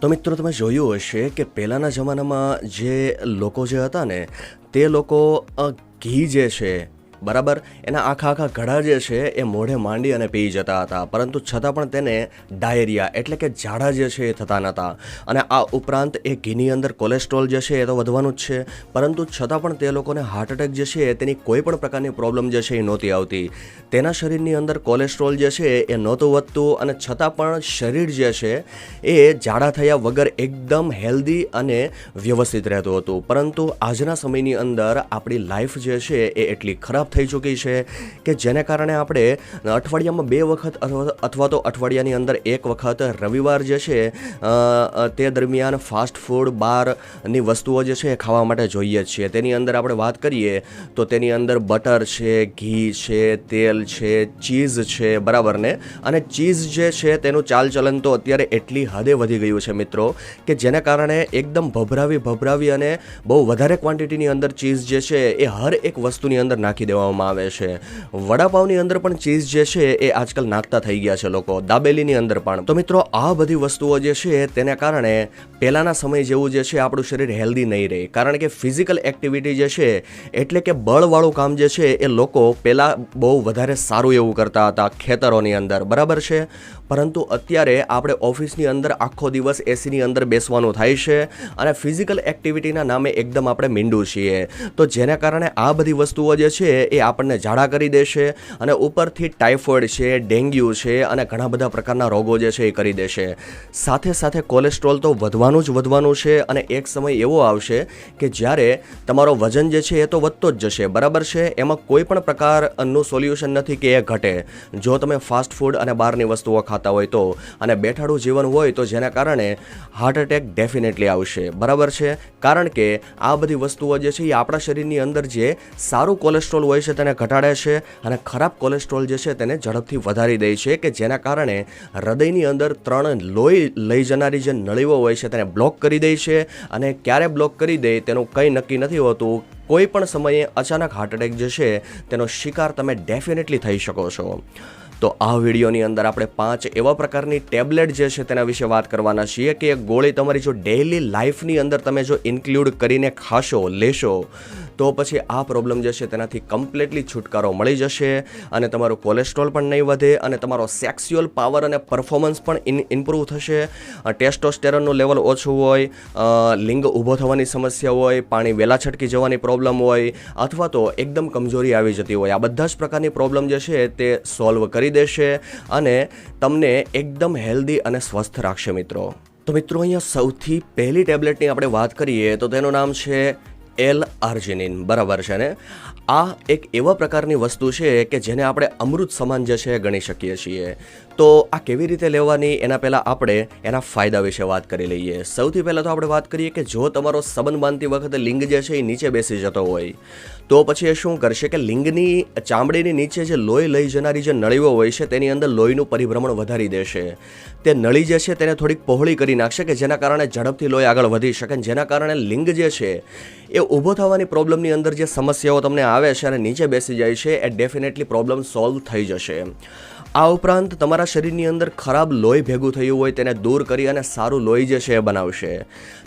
તો મિત્રો, તમે જોયું હશે કે પહેલાંના જમાનામાં જે લોકો જે હતા ને, તે લોકો ઘી જે છે બરાબર? એના આખા આખા ઘડા જે છે એ મોઢે માંડી અને પી જતા હતા. પરંતુ છતાં પણ તેને ડાયરિયા એટલે કે ઝાડા જે છે એ થતા નહોતા અને આ ઉપરાંત એ ઘીની અંદર કોલેસ્ટ્રોલ જે છે એ તો વધવાનું જ છે. પરંતુ છતાં પણ તે લોકોને હાર્ટ એટેક જે છે તેની કોઈ પણ પ્રકારની પ્રોબ્લેમ જે છે એ નહોતી આવતી. તેના શરીરની અંદર કોલેસ્ટ્રોલ જે છે એ નહોતું વધતું અને છતાં પણ શરીર જે છે એ જાડા થયા વગર એકદમ હેલ્ધી અને વ્યવસ્થિત રહેતું હતું. પરંતુ આજના સમયની અંદર આપણી લાઈફ જે છે એ એટલી ખરાબ થઈ ચૂકી છે કે જેને કારણે આપણે અઠવાડિયામાં બે વખત અથવા તો અઠવાડિયાની અંદર એક વખત રવિવાર જે છે તે દરમિયાન ફાસ્ટ ફૂડ બારની વસ્તુઓ જે છે એ ખાવા માટે જોઈએ જ છીએ. તેની અંદર આપણે વાત કરીએ તો તેની અંદર બટર છે, ઘી છે, તેલ છે, ચીઝ છે, બરાબર ને? અને ચીઝ જે છે તેનું ચાલચલન તો અત્યારે એટલી હદે વધી ગયું છે મિત્રો કે જેને કારણે એકદમ ભભરાવી ભભરાવી અને બહુ વધારે ક્વોન્ટિટીની અંદર ચીઝ જે છે એ હર એક વસ્તુની અંદર નાખી દેવામાં આવે છે. વડાપાવની અંદર પણ ચીઝ જે છે એ આજકાલ નાખતા થઈ ગયા છે લોકો. દાબેલીની અંદર પણ. તો મિત્રો, આ બધી વસ્તુઓ જે છે તેને કારણે પહેલાંના સમય જેવું જે છે આપણું શરીર હેલ્ધી નહીં રહે. કારણ કે ફિઝિકલ એક્ટિવિટી જે છે, એટલે કે બળવાળું કામ જે છે એ લોકો પહેલાં બહુ વધારે સારું એવું કરતા હતા ખેતરોની અંદર. બરાબર છે? પરંતુ અત્યારે આપણે ઓફિસની અંદર આખો દિવસ એસીની અંદર બેસવાનું થાય છે અને ફિઝિકલ એક્ટિવિટીના નામે એકદમ આપણે મીંડું છીએ. તો જેના કારણે આ બધી વસ્તુઓ જે છે એ આપણને ઝાડા કરી દેશે અને ઉપરથી ટાઇફોઇડ છે, ડેન્ગ્યુ છે અને ઘણા બધા પ્રકારના રોગો જે છે એ કરી દેશે. સાથે સાથે કોલેસ્ટ્રોલ તો વધવાનું જ વધવાનું છે અને એક સમય એવો આવશે કે જ્યારે તમારો વજન જે છે એ તો વધતો જ જશે, બરાબર છે? એમાં કોઈ પણ પ્રકારનું સોલ્યુશન નથી કે એ ઘટે. જો તમે ફાસ્ટ ફૂડ અને બહારની વસ્તુઓ ખાતા હોય તો અને બેઠાડું જીવન હોય તો જેના કારણે હાર્ટ એટેક ડેફિનેટલી આવશે, બરાબર છે? કારણ કે આ બધી વસ્તુઓ જે છે એ આપણા શરીરની અંદર જે સારું કોલેસ્ટ્રોલ હોય છે તેને ઘટાડે છે અને ખરાબ કોલેસ્ટ્રોલ જે છે તેને ઝડપથી વધારી દે છે કે જેના કારણે હૃદયની અંદર ત્રણ લોહી લઈ જનારી જે નળીઓ હોય છે તેને બ્લોક કરી દે છે અને ક્યારે બ્લોક કરી દે તેનું કંઈ નક્કી નથી હોતું. કોઈ પણ સમયે અચાનક હાર્ટ એટેક જે છે તેનો શિકાર તમે ડેફિનેટલી થઈ શકો છો. તો આ વિડીયોની અંદર આપણે પાંચ એવા પ્રકારની ટેબ્લેટ જે છે તેના વિશે વાત કરવાના છીએ કે એ ગોળી તમારી જો ડેઇલી લાઈફની અંદર તમે જો ઇન્ક્લુડ કરીને ખાશો, લેશો, તો પછી આ પ્રોબ્લેમ જે છે તેનાથી કમ્પ્લીટલી છુટકારો મળી જશે અને તમારું કોલેસ્ટ્રોલ પણ નહીં વધે અને તમારો સેક્સ્યુઅલ પાવર અને પરફોર્મન્સ પણ ઇમ્પ્રૂવ થશે. ટેસ્ટોસ્ટેરોનનું લેવલ ઓછું હોય લિંગ ઊભો થવાની સમસ્યા હોય, પાણી વહેલા છટકી જવાની પ્રોબ્લેમ હોય, અથવા તો એકદમ કમજોરી આવી જતી હોય. આ બધા જ પ્રકારની પ્રોબ્લેમ જે છે તે સોલ્વ કરી દેશે અને તમને એકદમ હેલ્ધી અને સ્વસ્થ રાખશે મિત્રો. તો મિત્રો, અહીંયા સૌથી પહેલી ટેબ્લેટની આપણે વાત કરીએ તો તેનું નામ છે એલ આર્જિનિન. બરાબર છે ને? આ એક એવા પ્રકારની વસ્તુ છે કે જેને આપણે અમૃત સમાન જે છે ગણી શકીએ છીએ. તો આ કેવી રીતે લેવાની? એના પહેલાં આપણે એના ફાયદા વિશે વાત કરી લઈએ. સૌથી પહેલાં તો આપણે વાત કરીએ કે જો તમારો સંબંધ બાંધતી વખતે લિંગ જે છે એ નીચે બેસી જતો હોય, તો પછી એ શું કરશે કે લિંગની ચામડીની નીચે જે લોહી લઈ જનારી જે નળીઓ હોય છે, તેની અંદર લોહીનું પરિભ્રમણ વધારી દેશે. તે નળી જે છે તેને થોડીક પહોળી કરી નાખશે કે જેના કારણે ઝડપથી લોહી આગળ વધી શકે જેના કારણે લિંગ જે છે એ ઊભો થવાની પ્રોબ્લેમની અંદર જે સમસ્યાઓ તમને આવે છે અને નીચે બેસી જાય છે, એ ડેફિનેટલી પ્રોબ્લેમ સોલ્વ થઈ જશે. આ ઉપરાંત તમારા શરીરની અંદર ખરાબ લોહી ભેગું થયું હોય તેને દૂર કરી અને સારું લોહી જે છે એ બનાવશે.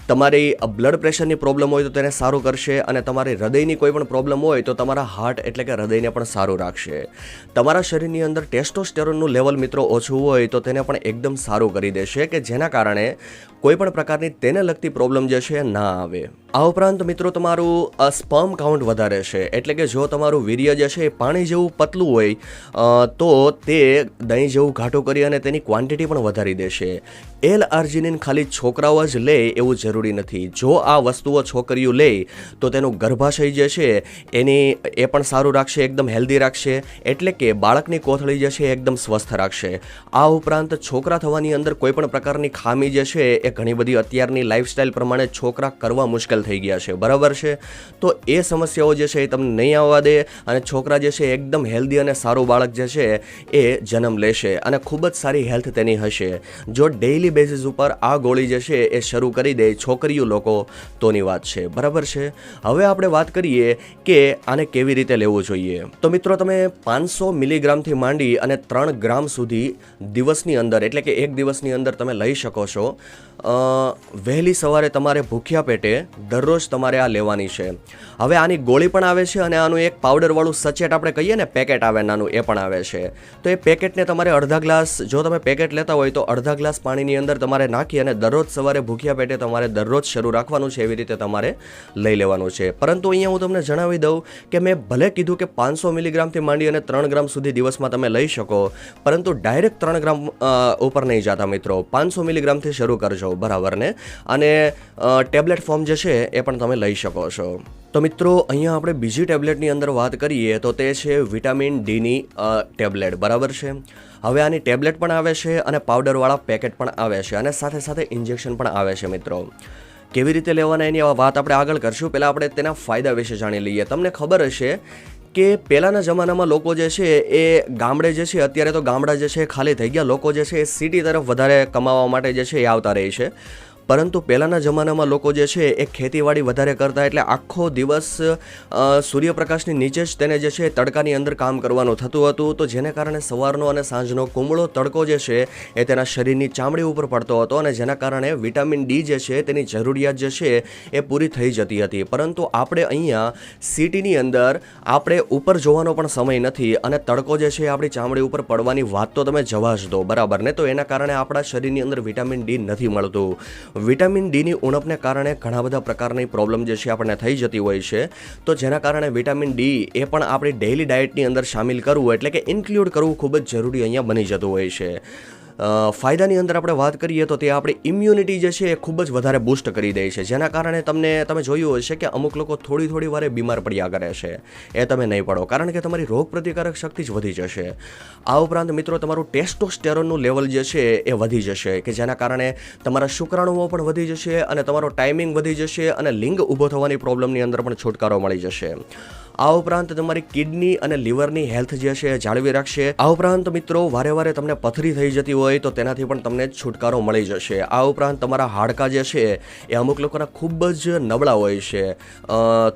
તમારી બ્લડ પ્રેશરની પ્રોબ્લેમ હોય તો તેને સારું કરશે અને તમારી હૃદયની કોઈ પણ પ્રોબ્લેમ હોય તો તમારા હાર્ટ એટલે કે હૃદયને પણ સારું રાખશે. તમારા શરીરની અંદર ટેસ્ટોસ્ટેરોનનું લેવલ મિત્રો ઓછું હોય તો તેને પણ એકદમ સારું કરી દેશે કે જેના કારણે કોઈ પણ પ્રકારની તેને લગતી પ્રોબ્લેમ જે છે ના આવે. આ ઉપરાંત મિત્રો તમારું સ્પર્મ કાઉન્ટ વધારે છે એટલે કે જો તમારું વીર્ય જે છે એ પાણી જેવું પતલું હોય તો તે દહીં જેવું ઘાટું કરી અને તેની ક્વોન્ટિટી પણ વધારી દેશે. એલ આર્જિનિન ખાલી છોકરાઓ જ લે એવું જરૂરી નથી. જો આ વસ્તુઓ છોકરીઓ લે, તો તેનું ગર્ભાશય જે છે, એની એ પણ સારું રાખશે, એકદમ હેલ્ધી રાખશે, એટલે કે બાળકની કોથળી જે છે, એકદમ સ્વસ્થ રાખશે. આ ઉપરાંત છોકરા થવાની અંદર કોઈ પણ પ્રકારની ખામી જે છે, એ ઘણી બધી અત્યારની લાઈફસ્ટાઈલ પ્રમાણે છોકરા કરવા મુશ્કેલ થઈ ગયા છે. બરાબર છે? તો એ સમસ્યાઓ જે છે એ તમને નહીં આવવા દે અને છોકરા જે છે, એકદમ હેલ્ધી અને સારું બાળક જે છે, એ જન્મ લેશે અને ખૂબ જ સારી હેલ્થ તેની હશે. જો ડેઇલી બેઝિસ ઉપર આ ગોળી જે છે, એ શરૂ કરી દે છોકરીઓ લોકો તોની વાત છે. બરાબર છે? હવે આપણે વાત કરીએ કે આને કેવી રીતે લેવું જોઈએ. તો મિત્રો, તમે પાંચસો મિલીગ્રામથી માંડી અને ત્રણ ગ્રામ સુધી દિવસની અંદર, એટલે કે એક દિવસની અંદર તમે લઈ શકો છો. વહેલી સવારે તમારે ભૂખ્યા પેટે દરરોજ તમારે આ લેવાની છે. હવે આની ગોળી પણ આવે છે અને આનું એક પાવડરવાળું સચેટ આપણે કહીએ ને પેકેટ આવે નાનું, એ પણ આવે છે. તો એ પેકેટને તમારે અડધા ગ્લાસ જો તમે પેકેટ લેતા હોય તો અડધા ગ્લાસ પાણીની અંદર તમારે નાખી અને દરરોજ સવારે ભૂખ્યા પેટે તમારે દરરોજ શરૂ રાખવાનું છે એવી રીતે તમારે લઈ લેવાનું છે. પરંતુ અહીંયા હું તમને જણાવી દઉં કે મેં ભલે કીધું કે પાંચસો મિલીગ્રામથી માંડી અને ત્રણ ગ્રામ સુધી દિવસમાં તમે લઈ શકો, પરંતુ ડાયરેક્ટ ત્રણ ગ્રામ ઉપર નહીં જતા મિત્રો. પાંચસો મિલીગ્રામથી શરૂ કરજો. બરાબર ને અને ટેબ્લેટ ફોર્મ જે છે એ પણ તમે લઈ શકો છો. તો મિત્રો, અહીંયા આપણે બીજી ટેબ્લેટની અંદર વાત કરીએ તો તે છે વિટામિન ડીની ટેબ્લેટ. બરાબર છે? હવે આની ટેબ્લેટ પણ આવે છે અને પાવડરવાળા પેકેટ પણ આવે છે અને સાથે સાથે ઇન્જેક્શન પણ આવે છે મિત્રો. કેવી રીતે લેવાના એની વાત આપણે આગળ કરશું. પહેલાં આપણે તેના ફાયદા વિશે જાણી લઈએ. તમને ખબર હશે કે પહેલાંના જમાનામાં લોકો જે છે એ ગામડે જે છે, અત્યારે તો ગામડા જે છે ખાલી થઈ ગયા. લોકો જે છે એ સિટી તરફ વધારે કમાવા માટે જે છે એ આવતા રહે છે. પરંતુ પહેલાંના જમાનામાં લોકો જે છે, એ ખેતીવાડી વધારે કરતા એટલે આખો દિવસ સૂર્યપ્રકાશની નીચે જ તેને જે છે, તડકાની અંદર કામ કરવાનું થતું હતું. તો જેને કારણે સવારનો અને સાંજનો કુમળો તડકો જે છે, એ તેના શરીરની ચામડી ઉપર પડતો હતો અને જેના કારણે વિટામિન ડી જે છે, તેની જરૂરિયાત જે છે, એ પૂરી થઈ જતી હતી. પરંતુ આપણે અહીંયા સિટીની અંદર આપણે ઉપર જોવાનો પણ સમય નથી અને તડકો જે છે આપણી ચામડી ઉપર પડવાની વાત તો તમે જવા જ દો, બરાબર? ને તો એના કારણે આપણા શરીરની અંદર વિટામિન ડી નથી મળતું. વિટામિન ડીની ઉણપને કારણે ઘણા બધા પ્રકારની પ્રોબ્લેમ જે છે આપણને થઈ જતી હોય છે. તો જેના કારણે વિટામિન ડી એ પણ આપણી ડેઇલી ડાયટની અંદર સામેલ કરવું એટલે કે ઇન્ક્લુડ કરવું ખૂબ જ જરૂરી અહીંયા બની જતું હોય છે. ફાયદાની અંદર આપણે વાત કરીએ તો તે આપણી ઇમ્યુનિટી જે છે એ ખૂબ જ વધારે બૂસ્ટ કરી દે છે. જેના કારણે તમને, તમે જોયું હશે કે અમુક લોકો થોડી થોડી વારે બીમાર પડ્યા કરે છે. એ તમે નહીં પડો, કારણ કે તમારી રોગ પ્રતિકારક શક્તિ જ વધી જશે. આ ઉપરાંત મિત્રો, તમારું ટેસ્ટોસ્ટેરોનનું લેવલ જે છે એ વધી જશે, કે જેના કારણે તમારા શુક્રાણુઓ પણ વધી જશે અને તમારો ટાઈમિંગ વધી જશે અને લિંગ ઊભો થવાની પ્રોબ્લેમની અંદર પણ છુટકારો મળી જશે. આ ઉપરાંત તમારી કિડની અને લીવરની હેલ્થ જે છે જાળવી રાખશે. આ ઉપરાંત મિત્રો, વારે વારે તમને પથરી થઈ જતી હોય તો તેનાથી પણ તમને છુટકારો મળી જશે. આ ઉપરાંત તમારા હાડકાં જે છે, એ અમુક લોકોના ખૂબ જ નબળા હોય છે.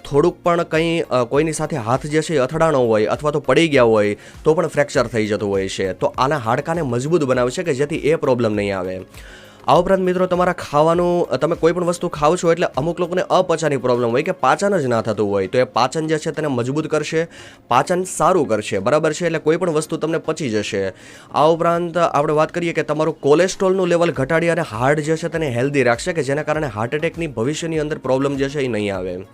થોડુંક પણ કંઈ કોઈની સાથે હાથ જે છે અથડાણો હોય અથવા તો પડી ગયા હોય, તો પણ ફ્રેક્ચર થઈ જતું હોય છે. તો આના હાડકાને મજબૂત બનાવે છે કે જેથી એ પ્રોબ્લેમ નહીં આવે. આ ઉપરાંત મિત્રો, તમારા ખાવાનું તમે કોઈ પણ વસ્તુ ખાવ છો એટલે અમુક લોકોને અપચાની પ્રોબ્લેમ હોય કે પાચન જ ના થતું હોય, તો એ પાચન જે છે તેને મજબૂત કરશે, પાચન સારું કરશે, બરાબર છે? એટલે કોઈ પણ વસ્તુ તમને પચી જશે. આ ઉપરાંત આપણે વાત કરીએ કે તમારું કોલેસ્ટ્રોલનું લેવલ ઘટાડી અને હાર્ટ જે છે તેને હેલ્ધી રાખશે કે જેના કારણે હાર્ટ એટેકની ભવિષ્યની અંદર પ્રોબ્લેમ જે છે એ નહીં આવે.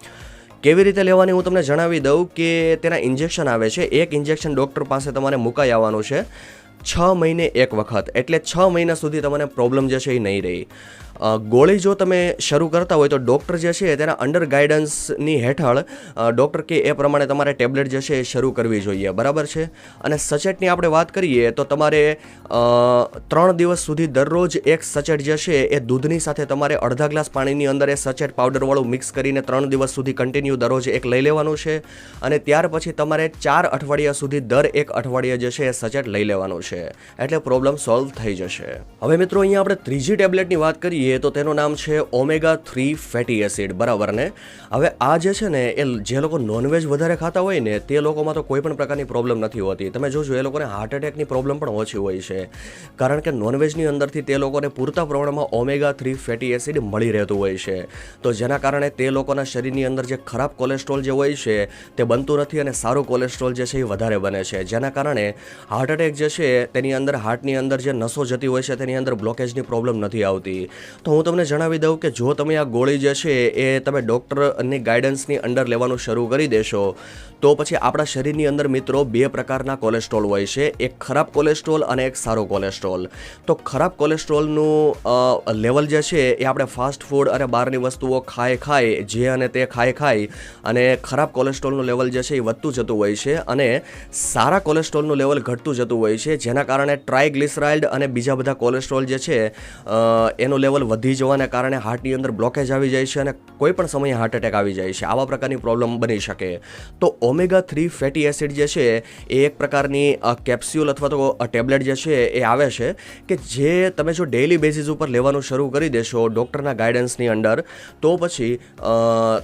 કેવી રીતે લેવાની હું તમને જણાવી દઉં કે તેના ઇન્જેક્શન આવે છે. એક ઇન્જેક્શન ડૉક્ટર પાસે તમારે મુકાઈ આવવાનું છે. છ મહિને એક વખત. એટલે છ મહિના સુધી તમને પ્રોબ્લેમ જે છે એ નહીં રહી. ગોળી જો તમે શરૂ કરતા હોય તો ડૉક્ટર જે છે તેના અંડર ગાઈડન્સની હેઠળ ડૉક્ટર કે એ પ્રમાણે તમારે ટેબ્લેટ જે છે એ શરૂ કરવી જોઈએ. બરાબર છે? અને સચેટની આપણે વાત કરીએ તો તમારે ત્રણ દિવસ સુધી દરરોજ એક સચેટ જે છે એ દૂધની સાથે તમારે અડધા ગ્લાસ પાણીની અંદર એ સચેટ પાવડરવાળું મિક્સ કરીને ત્રણ દિવસ સુધી કન્ટિન્યુ દરરોજ એક લઈ લેવાનું છે. અને ત્યાર પછી તમારે ચાર અઠવાડિયા સુધી દર એક અઠવાડિયે જે છે એ સચેટ લઈ લેવાનું છે. એટલે પ્રોબ્લેમ સોલ્વ થઈ જશે. હવે મિત્રો, અહીંયા આપણે ત્રીજી ટેબ્લેટની વાત કરીએ. તો તેનું નામ છે ઓમેગા થ્રી ફેટી એસિડ, બરાબર ને? હવે આ જે છે ને, એ જે લોકો નોનવેજ વધારે ખાતા હોય ને, તે લોકોમાં તો કોઈ પણ પ્રકારની પ્રોબ્લેમ નથી હોતી. તમે જોજો, એ લોકોને હાર્ટ એટેકની પ્રોબ્લેમ પણ ઓછી હોય છે. કારણ કે નોનવેજની અંદરથી તે લોકોને પૂરતા પ્રમાણમાં ઓમેગા થ્રી ફેટી એસિડ મળી રહેતું હોય છે. તો જેના કારણે તે લોકોના શરીરની અંદર જે ખરાબ કોલેસ્ટ્રોલ જે હોય છે, તે બનતું નથી અને સારું કોલેસ્ટ્રોલ જે છે એ વધારે બને છે. જેના કારણે હાર્ટ એટેક જે છે, તેની અંદર હાર્ટની અંદર જે નસો જતી હોય છે, તેની અંદર બ્લોકેજની પ્રોબ્લેમ નથી આવતી. તો હું તમને જણાવી દઉં કે જો તમે આ ગોળી જે છે એ તમે ડૉક્ટરની ગાઈડન્સની અંડર લેવાનું શરૂ કરી દેશો, તો પછી આપણા શરીરની અંદર મિત્રો બે પ્રકારના કોલેસ્ટ્રોલ હોય છે. એક ખરાબ કોલેસ્ટ્રોલ અને એક સારો કોલેસ્ટ્રોલ. તો ખરાબ કોલેસ્ટ્રોલનું લેવલ જે છે એ આપણે ફાસ્ટ ફૂડ અને બહારની વસ્તુઓ ખાય ખાય જે અને તે ખાય ખાય અને ખરાબ કોલેસ્ટ્રોલનું લેવલ જે છે એ વધતું જતું હોય છે અને સારા કોલેસ્ટ્રોલનું લેવલ ઘટતું જતું હોય છે. જેના કારણે ટ્રાયગ્લિસરાઇડ અને બીજા બધા કોલેસ્ટ્રોલ જે છે એનું લેવલ વધી જવાને કારણે હાર્ટની અંદર બ્લોકેજ આવી જાય છે અને કોઈ પણ સમયે હાર્ટ એટેક આવી જાય છે. આવા પ્રકારની પ્રોબ્લેમ બની શકે. તો ઓમેગા થ્રી ફેટી એસિડ જે છે, એ એક પ્રકારની કેપ્સ્યુલ અથવા તો ટેબ્લેટ જે છે, એ આવે છે કે જે તમે જો ડેઇલી બેસિસ ઉપર લેવાનું શરૂ કરી દેશો ડૉક્ટરના ગાઈડન્સની અંડર તો પછી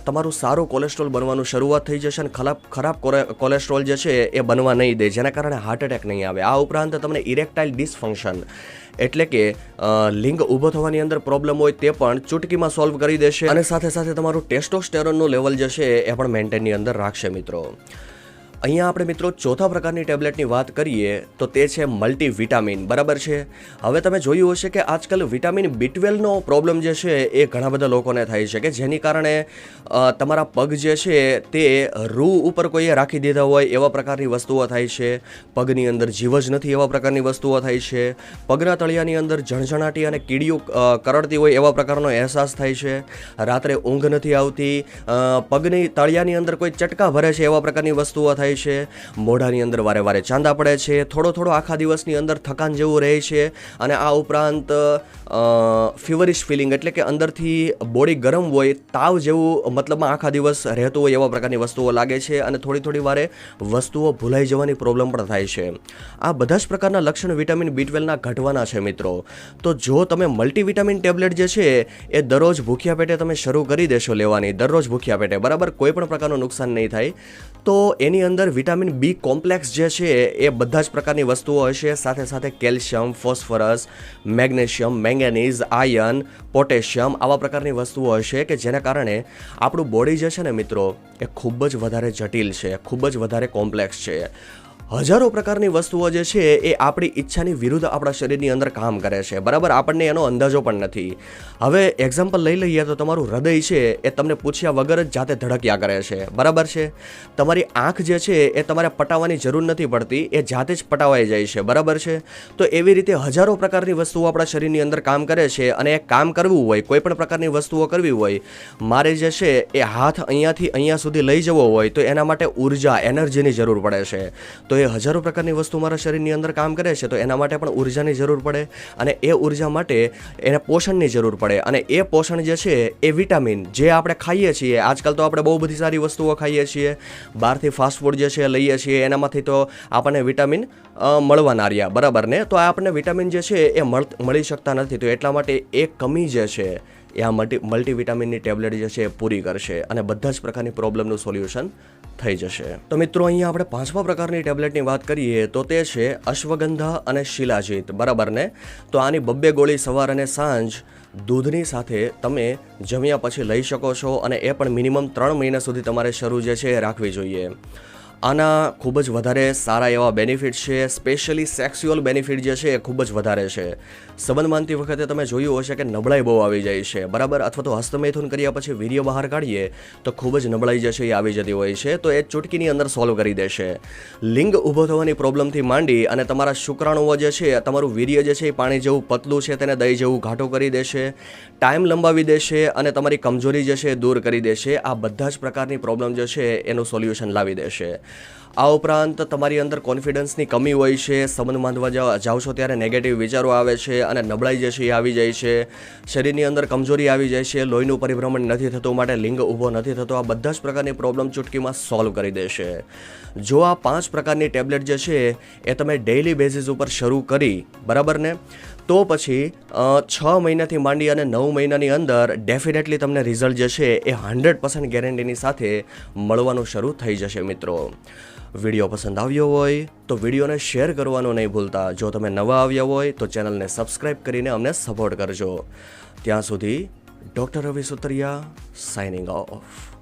તમારું સારું કોલેસ્ટ્રોલ બનવાનું શરૂઆત થઈ જશે અને ખરાબ ખરાબ કોલેસ્ટ્રોલ જે છે, એ બનવા નહીં દે. જેના કારણે હાર્ટ એટેક નહીં આવે. આ ઉપરાંત તમને ઇરેક્ટાઇલ ડિસફંક્શન એટલે કે લિંગ ઊભો થવાની અંદર પ્રોબ્લેમ હોય તે પણ ચૂટકીમાં સોલ્વ કરી દેશે. અને સાથે સાથે તમારું ટેસ્ટોસ્ટેરોનનું લેવલ જે છે એ પણ મેન્ટેનની અંદર રાખશે મિત્રો. અહીંયા આપણે મિત્રો ચોથા પ્રકારની ટેબ્લેટની વાત કરીએ તો તે છે મલ્ટી વિટામિન બરાબર છે? હવે તમે જોયું હશે કે આજકાલ વિટામિન બી ટ્વેલ્વનો પ્રોબ્લેમ જે છે એ ઘણા બધા લોકોને થાય છે કે જેની કારણે તમારા પગ જે છે તે રૂ ઉપર કોઈએ રાખી દીધા હોય એવા પ્રકારની વસ્તુઓ થાય છે. પગની અંદર જીવ જ નથી એવા પ્રકારની વસ્તુઓ થાય છે. પગના તળિયાની અંદર ઝણઝણાટી અને કીડીઓ કરડતી હોય એવા પ્રકારનો અહેસાસ થાય છે. રાત્રે ઊંઘ નથી આવતી પગની તળિયાની અંદર કોઈ ચટકા ભરે છે એવા પ્રકારની વસ્તુઓ થાય છે. મોઢાની અંદર વારે વારે ચાંદા પડે છે. થોડો થોડો આખા દિવસની અંદર થકાન જેવું રહે છે. અને આ ઉપરાંત ફીવરિશ ફિલિંગ એટલે કે અંદરથી બોડી ગરમ હોય, તાવ જેવું મતલબમાં આખા દિવસ રહેતું હોય એવા પ્રકારની વસ્તુઓ લાગે છે અને થોડી થોડી વારે વસ્તુઓ ભૂલાઈ જવાની પ્રોબ્લેમ પણ થાય છે. આ બધા જ પ્રકારના લક્ષણ વિટામિન બી ટ્વેલ્વના ઘટવાના છે મિત્રો. તો જો તમે મલ્ટીવિટામિન ટેબ્લેટ જે છે, એ દરરોજ ભૂખ્યા પેટે તમે શરૂ કરી દેશો લેવાની. દરરોજ ભૂખ્યા પેટે, બરાબર? કોઈ પણ પ્રકારનું નુકસાન નહીં થાય. તો એની અંદર વિટામિન બી કોમ્પ્લેક્સ જે છે એ બધા જ પ્રકારની વસ્તુઓ હશે. સાથે સાથે calcium, phosphorus, magnesium, manganese iron potassium આવા પ્રકારની વસ્તુઓ હશે કે જેના કારણે આપણું બોડી જે છે ને મિત્રો, એ ખૂબ જ વધારે જટિલ છે, ખૂબ જ વધારે કોમ્પ્લેક્સ છે. હજારો પ્રકારની વસ્તુઓ જે છે એ આપણી ઈચ્છાની વિરુદ્ધ આપણા શરીરની અંદર કામ કરે છે. બરાબર? આપણને એનો અંદાજો પણ નથી. હવે એક્ઝામ્પલ લઈ લઈએ તો તમારું હૃદય છે એ તમને પૂછ્યા વગર જ જાતે ધડક્યા કરે છે. બરાબર છે? તમારી આંખ જે છે એ તમારે પટાવવાની જરૂર નથી પડતી, એ જાતે જ પટાવાઈ જાય છે. બરાબર છે? તો એવી રીતે હજારો પ્રકારની વસ્તુઓ આપણા શરીરની અંદર કામ કરે છે અને એ કામ કરવું હોય, કોઈ પણ પ્રકારની વસ્તુઓ કરવી હોય, મારે જે છે એ હાથ અહીંયાથી અહીંયા સુધી લઈ જવો હોય તો એના માટે ઊર્જા, એનર્જીની જરૂર પડે છે. તો એ હજારો પ્રકારની વસ્તુ મારા શરીરની અંદર કામ કરે છે, તો એના માટે પણ ઉર્જાની જરૂર પડે અને એ ઊર્જા માટે એને પોષણની જરૂર પડે. અને એ પોષણ જે છે, એ વિટામિન જે આપણે ખાઈએ છીએ, આજકાલ તો આપણે બહુ બધી સારી વસ્તુઓ ખાઈએ છીએ. બહારથી ફાસ્ટફૂડ જે છે લઈએ છીએ, એનામાંથી તો આપણને વિટામિન મળવાના રહ્યા બરાબર ને? તો આપણને વિટામિન જે છે, એ મળી શકતા નથી, તો એટલા માટે એ કમી જે છે, એ આ મલ્ટી, મલ્ટીવિટામિનની ટેબ્લેટ જે છે, એ પૂરી કરશે. અને બધા જ પ્રકારની પ્રોબ્લેમનું સોલ્યુશન થઈ જશે. તો મિત્રો, અહીંયા આપણે પાંચમા પ્રકારની ટેબ્લેટની વાત કરીએ તો તે છે અશ્વગંધા અને શિલાજીત. બરાબર ને? તો આની બબ્બે ગોળી સવાર અને સાંજ દૂધની સાથે તમે જમ્યા પછી લઈ શકો છો અને એ પણ મિનિમમ ત્રણ મહિના સુધી તમારે શરૂ જે છે એ રાખવી જોઈએ. આના ખૂબ જ વધારે સારા એવા બેનિફિટ છે. સ્પેશિયલી સેક્સ્યુઅલ બેનિફિટ જે છે એ ખૂબ જ વધારે છે. સંબંધ માનતી વખતે તમે જોયું હશે કે નબળાઈ બહુ આવી જાય છે. બરાબર? અથવા તો હસ્તમૈથુન કર્યા પછી વીર્ય બહાર કાઢીએ તો ખૂબ જ નબળાઈ જે છે એ આવી જતી હોય છે. તો એ ચૂટકીની અંદર સોલ્વ કરી દેશે. લિંગ ઊભો થવાની પ્રોબ્લેમથી માંડી અને તમારા શુક્રાણુઓ જે છે, તમારું વીર્ય જે છે એ પાણી જેવું પતલું છે તેને દહીં જેવું ઘાટું કરી દેશે. ટાઈમ લંબાવી દેશે અને તમારી કમજોરી જે છે એ દૂર કરી દેશે. આ બધા જ પ્રકારની પ્રોબ્લેમ જે છે એનું સોલ્યુશન લાવી દેશે. આ ઉપરાંત તમારી અંદર કોન્ફિડન્સની કમી હોય છે, સંબંધ બાંધવા જાઓ છો ત્યારે નેગેટિવ વિચારો આવે છે અને નબળાઈ જે છે એ આવી જાય છે. શરીરની અંદર કમજોરી આવી જાય છે, લોહીનું પરિભ્રમણ નથી થતું, માટે લિંગ ઊભો નથી થતો, આ બધા જ પ્રકારની પ્રોબ્લેમ ચૂટકીમાં સોલ્વ કરી દેશે જો આ પાંચ પ્રકારની ટેબ્લેટ જે છે એ તમે ડેઇલી બેઝિસ ઉપર શરૂ કરી, બરાબર ને? તો પછી છ મહિનાથી માંડી અને નવ મહિનાની અંદર ડેફિનેટલી તમને રિઝલ્ટ જે છે એ હંડ્રેડ પર્સન્ટ ગેરંટીની સાથે મળવાનું શરૂ થઈ જશે મિત્રો. વીડિયો પસંદ આવ્યો હોય તો વિડીયોને શેર કરવાનું નહીં ભૂલતા. જો તમે નવા આવ્યા હોય તો ચેનલને સબસ્ક્રાઈબ કરીને અમને સપોર્ટ કરજો. ત્યાં સુધી doctor Ravi Sutariya signing off